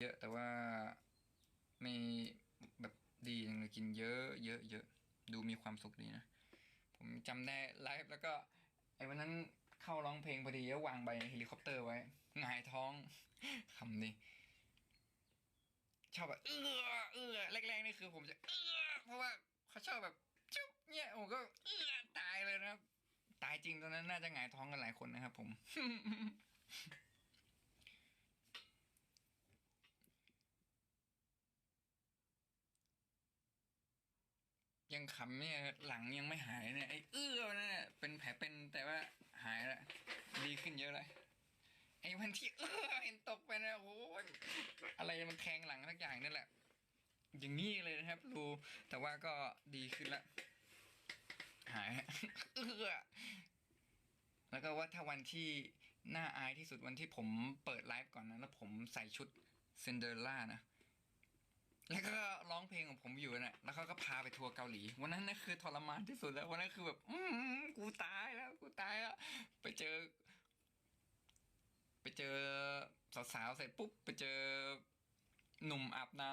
เยอะแต่ว่าไม่แบบดีอย่างเลยกินเยอะ เยอะเยอะดูมีความสุขดีนะ ผมจำได้ไลฟ์แล้วก็ ไอ้วันนั้นเข้าร้องเพลงพอดีแล้ววางใบเฮลิคอปเตอร์ไว้หงายท้องคำนี้ชอบแบบเออเออแรกๆนี่คือผมจะเออเพราะว่าเขาชอบแบบจุ๊บเนี่ยผมก็เออตายเลยนะครับ ตายจริงตอนนั้นน่าจะหงายท้องกันหลายคนนะครับผม ยังขำเนี่ยหลังยังไม่หายเนี่ยไอ้เอื้อนั่นเนี่ยเป็นแผลเป็นแต่ว่าหายแล้วดีขึ้นเยอะเลยไอ้วันที่เออเห็นตกไปนะโอ้ยอะไรมันแทงหลังทักอย่างนี่แหละ อย่างนี้เลยนะครับรูแต่ว่าก็ดีขึ้นละหายเออแล้วก็ว่าถ้าวันที่น่าอายที่สุดวันที่ผมเปิดไลฟ์ก่อนนะแล้วผมใส่ชุดซินเดอเรล่านะ แล้วก็ร้องเพลงของผมอยู่น่ะ แล้วเขาก็พาไปทัวร์เกาหลี วันนั้นน่ะคือทรมานที่สุดแล้ว วันนั้นคือแบบ อืมกูตายแล้ว กูตายแล้ว ไปเจอ ไปเจอสาวๆเสร็จปุ๊บ ไปเจอหนุ่มอาบน้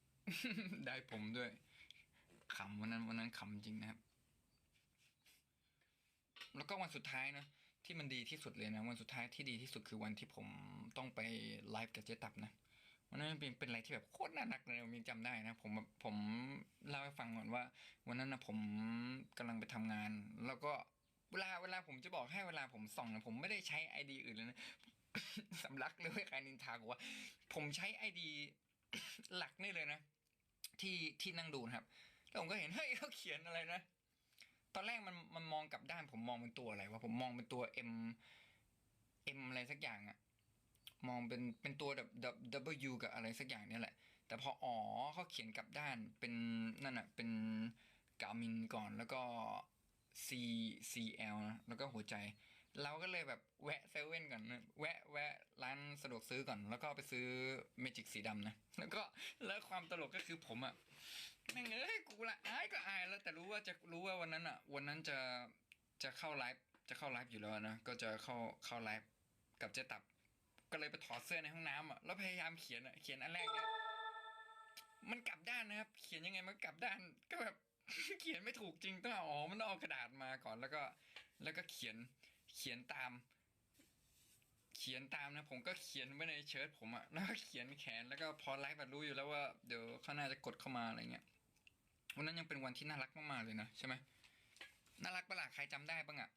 ำได้ผมด้วยขำวันนั้นวันนั้นขำจริงนะครับ แล้วก็วันสุดท้ายนะที่มันดีที่สุดเลยนะ วันสุดท้ายที่ดีที่สุดคือวันที่ผมต้องไปไลฟ์กับเจ๊ตับนะ วันนั้นเป็นเป็นอะไรที่แบบโคตรน่ารักเลยผมยังจำได้นะผมแบบผมเล่าให้ฟังก่อนว่า วันนั้นนะผมกำลังไปทำงาน แล้วก็เวลาเวลาผมจะบอกให้เวลาผมส่องนะผมไม่ได้ใช้ไอดีอื่นเลยนะสำลักเลยใครนินทากว่า ผมใช้ไอดีหลักนี่เลยนะ ที่ที่นั่งดูนะครับแล้วผมก็เห็นเฮ้ยเขาเขียนอะไรนะตอนแรกมันมันมองกลับด้านผมมองเป็นตัวอะไรวะผมมองเป็นตัว M M อะไรสักอย่างอะ มองเป็นเป็นตัวแบบ W กับอะไรสักอย่างเนี่ยแหละ แต่พออ๋อเขาเขียนกลับด้านเป็นนั่นอะเป็นกามินก่อนแล้วก็ C C L นะแล้วก็หัวใจ เราก็เลยแบบแวะเซเว่นก่อนนะแวะแวะร้านสะดวกซื้อก่อน แล้วก็ไปซื้อเมจิกสีดำนะ แล้วก็แล้วความตลกก็คือผมอะแม่งเอ้ยกูละอายก็อายแล้วแต่รู้ว่าจะรู้ว่าวันนั้นอะวันนั้นจะจะเข้าไลฟ์จะเข้าไลฟ์อยู่แล้วนะก็จะเข้าเข้าไลฟ์กับเจ๊ตับ ก็เลยไปถอดเสื้อในห้องน้ำอะแล้วพยายามเขียนอะเขียนอันแรกเนี่ยมันกลับด้านนะครับ เขียนยังไงมันกลับด้านก็แบบเขียนไม่ถูกจริงต้องเอาอ๋อมันต้องเอากระดาษมาก่อนแล้วก็ แล้วก็เขียนเขียนตาม เขียนตามนะ ผมก็เขียนไว้ในเชิ้ตผมอะแล้วก็เขียนแขนแล้วก็พอไลฟ์แบบรู้อยู่แล้วว่าเดี๋ยวเขาน่าจะกดเข้ามาอะไรเงี้ยวันนั้นยังเป็นวันที่น่ารักมากๆเลยนะใช่ไหมน่ารักประหลาดใครจำได้บ้างอะ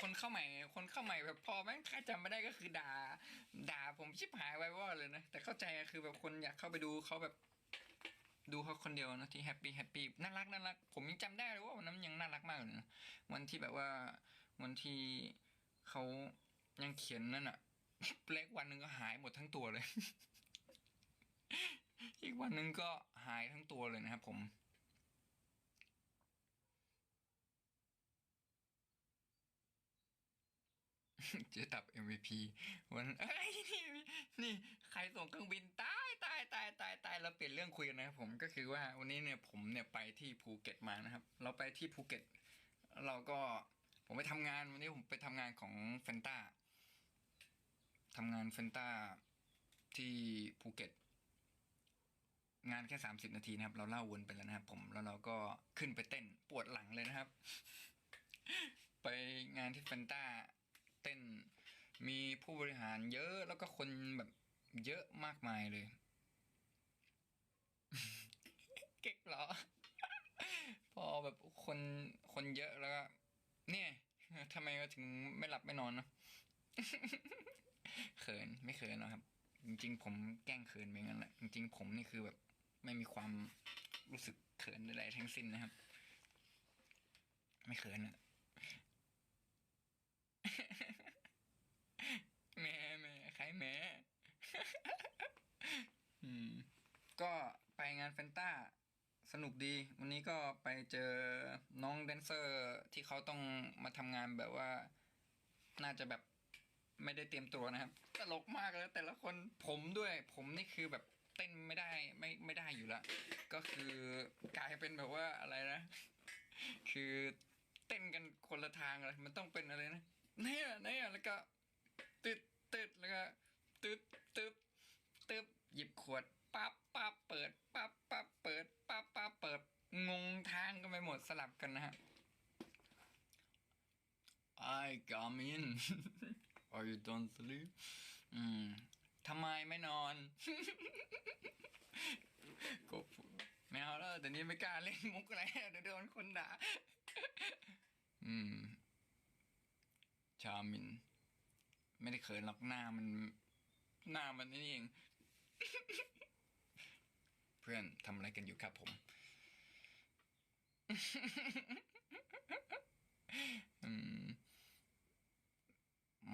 คนเข้าใหม่ คนเข้าใหม่แบบพอแม่งใครจำไม่ได้ก็คือด่า ด่าผมชิบหายไว้ว่าเลยนะ แต่เข้าใจคือแบบคนอยากเข้าไปดูเขาแบบ ดูเขาคนเดียวนะที่แฮปปี้แฮปปี้น่ารักน่ารักผมยังจำได้เลยว่าวันนั้นยังน่ารักมากเลยนะวันที่แบบว่าวันที่เขายังเขียนนั่นอะเล็กวันหนึ่งก็หายหมดทั้งตัวเลย อีกวันหนึ่งก็หายทั้งตัวเลยนะครับผม เจะตับ MVP วันนั้นเอ้ยนี่นี่ใครส่งเครื่องบินตายตายตายตายตายเราเปลี่ยนเรื่องคุยกันนะครับผมก็คือว่าวันนี้เนี่ยผมเนี่ยไปที่ภูเก็ตมานะครับ เราไปที่ภูเก็ต เราก็ผมไปทำงานวันนี้ผมไปทำงานของเฟนต้าทำงานเฟนต้าที่ภูเก็ต งานแค่สามสิบนาทีนะครับ เราเล่าวนไปแล้วนะครับ ผมแล้วเราก็ขึ้นไปเต้นปวดหลังเลยนะครับ ไปงานที่เฟนต้า เต้น มีผู้บริหารเยอะแล้วก็คนแบบเยอะมากมายเลย เก๊กเหรอ พอแบบคนคนเยอะแล้วก็เนี่ยทำไมก็ถึงไม่หลับไม่นอนเนอะเขินไม่เขินหรอกครับ จริง ๆ ผมแกล้งเขินไปงั้นแหละจริงๆผมนี่คือแบบ ไม่มีความรู้สึกเขินใดๆทั้งสิ้นนะครับ ไม่เขินอะ แม่แม่ใครแม่อืม ก็ไปงานแฟนต้าสนุกดี วันนี้ก็ไปเจอน้องแดนเซอร์ที่เขาต้องมาทำงานแบบว่า น่าจะแบบไม่ได้เตรียมตัวนะครับตลกมากเลยแต่ละคนผมด้วย ผมนี่คือแบบเต้นไม่ได้ไม่ไม่ได้อยู่ละก็คือกลายเป็นแบบว่าอะไรนะ คือเต้นกันคนละทางเลยมันต้องเป็นอะไรนะเนี่ยเนี่ยแล้วก็ตึ๊ดตึ๊ดแล้วก็ ตึ๊ดตึ๊ดวดปั๊บปั๊บเปิดปั๊บปั๊บเปิดปั๊บปั๊บเปิดงงทางกันไปหมดสลับกันนะฮะ I Garmin Are you done sleep อืมทำไมไม่นอนก็พูดไม่เอาแล้วแต่นี้ไม่กล้าเล่นมุกอะไรเดี๋ยวโดนคนด่า อืม ชามิน ไม่ได้เขินหรอกหน้ามัน หน้ามันนี่เอง เพื่อนทำอะไรกันอยู่ครับผม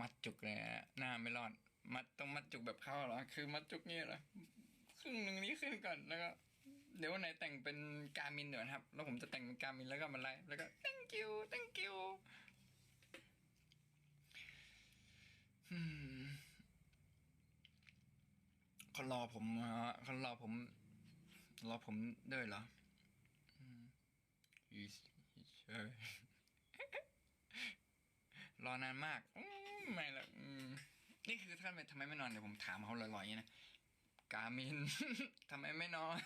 มัดจุกเลยอะหน้าไม่รอด มัดต้องมัดจุกแบบเข้าหรอ คือมัดจุกนี่เหรอครึ่งหนึ่งนี้ขึ้นก่อนแล้วก็เดี๋ยววันไหนแต่งเป็นการมินเดี๋ยวนะครับ แล้วผมจะแต่งเป็นการมินแล้วก็มาไลฟ์แล้วก็ thank you thank you อืม เขารอผมมาเขารอผม รอผมด้วยเหรออืม Yes, sure. รอนานมากไม่ละอืมนี่คือท่านทำไมไม่นอนเดี๋ยวผมถามเขาลอยๆอย่างนี้นะกามินทำไมไม่นอน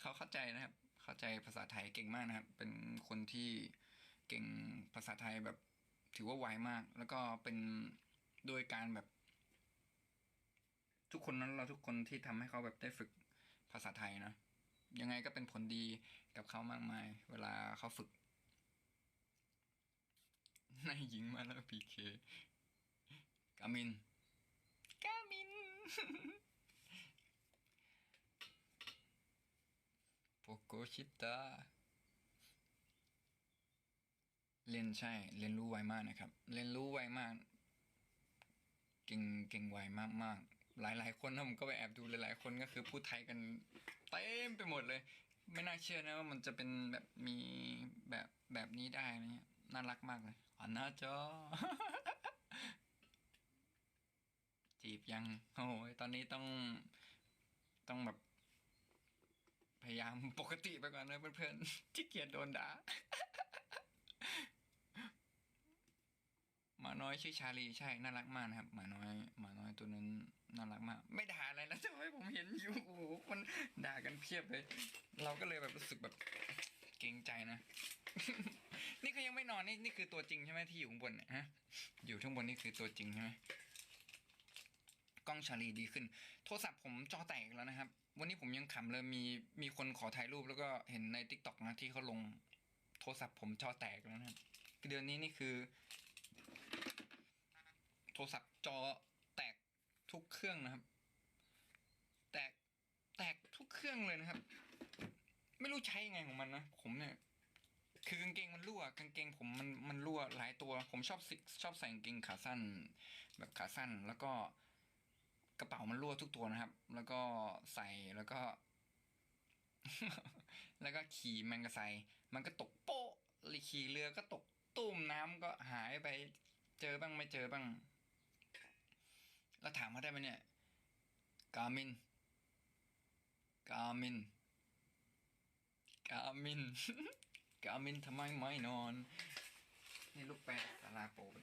เขาเข้าใจนะครับ เข้าใจภาษาไทยเก่งมากนะครับ เป็นคนที่เก่งภาษาไทยแบบถือว่าไวมาก แล้วก็เป็นโดยการแบบ ทุกคนนั้นเราทุกคนที่ทำให้เขาแบบได้ฝึกภาษาไทยนะยังไงก็เป็นผลดีกับเขามากมาย เวลาเขาฝึกนายหญิงมาแล้วพีเคกามินกามินโปโกชิตาเรียนใช่ เรียนรู้ไวมากนะครับ เรียนรู้ไวมาก เก่งเก่งไวมากมาก หลายๆ คนนะผมก็ไปแอบดูหลายๆ คนก็คือพูดไทยกันเต็มไปหมดเลย ไม่น่าเชื่อนะว่ามันจะเป็นแบบมีแบบแบบนี้ได้นะเนี่ยน่ารักมากเลยอ๋อน่าจอจีบยังโอ้ยตอนนี้ต้องต้องแบบ พยายามปกติไปก่อนนะเพื่อนๆที่เกียจโดนด่า หมาน้อยชื่อชาลีใช่น่ารักมากนะครับหมาน้อยหมาน้อยตัวนั้นน่ารักมาก ไม่ด่าอะไรนะทำไมผมเห็นอยู่โอ้โหคนด่ากันเพียบเลย เราก็เลยแบบรู้สึกแบบเกรงใจนะ นี่ก็ยังไม่นอนนี่นี่คือตัวจริงใช่ไหมที่อยู่ข้างบนเนี่ยฮะ อยู่ข้างบนนี่คือตัวจริงใช่ไหมกล้องชาลีดีขึ้น โทรศัพท์ผมจอแตกแล้วนะครับ วันนี้ผมยังขำเลยมีมีคนขอถ่ายรูปแล้วก็เห็นในทิกตอกนะที่เขาลง โทรศัพท์ผมจอแตกแล้วนะครับเดือนนี้นี่คือ รศัพท์จอแตกทุกเครื่องนะครับ แตกแตกทุกเครื่องเลยนะครับ ไม่รู้ใช้ยังไงของมันนะผมเนี่ย คือกางเกงมันรั่วกางเกงผมมันมันรั่วหลายตัว ผมชอบสิชอบใส่กางเกงขาสั้น แบบขาสั้นแล้วก็กระเป๋ามันรั่วทุกตัวนะครับ แล้วก็ใส่แล้วก็ แล้วก็ขี่มันก็ใส่มันก็ตกโป๊ะหรือขี่เรือก็ตกตุ้มน้ำก็หายไป เจอบ้างไม่เจอบ้าง แล้วถามเขาได้ไหมเนี่ย กามิน กามิน กามิน กามินทำไมไม่นอน นี่ลูกแปะสาราโปรไป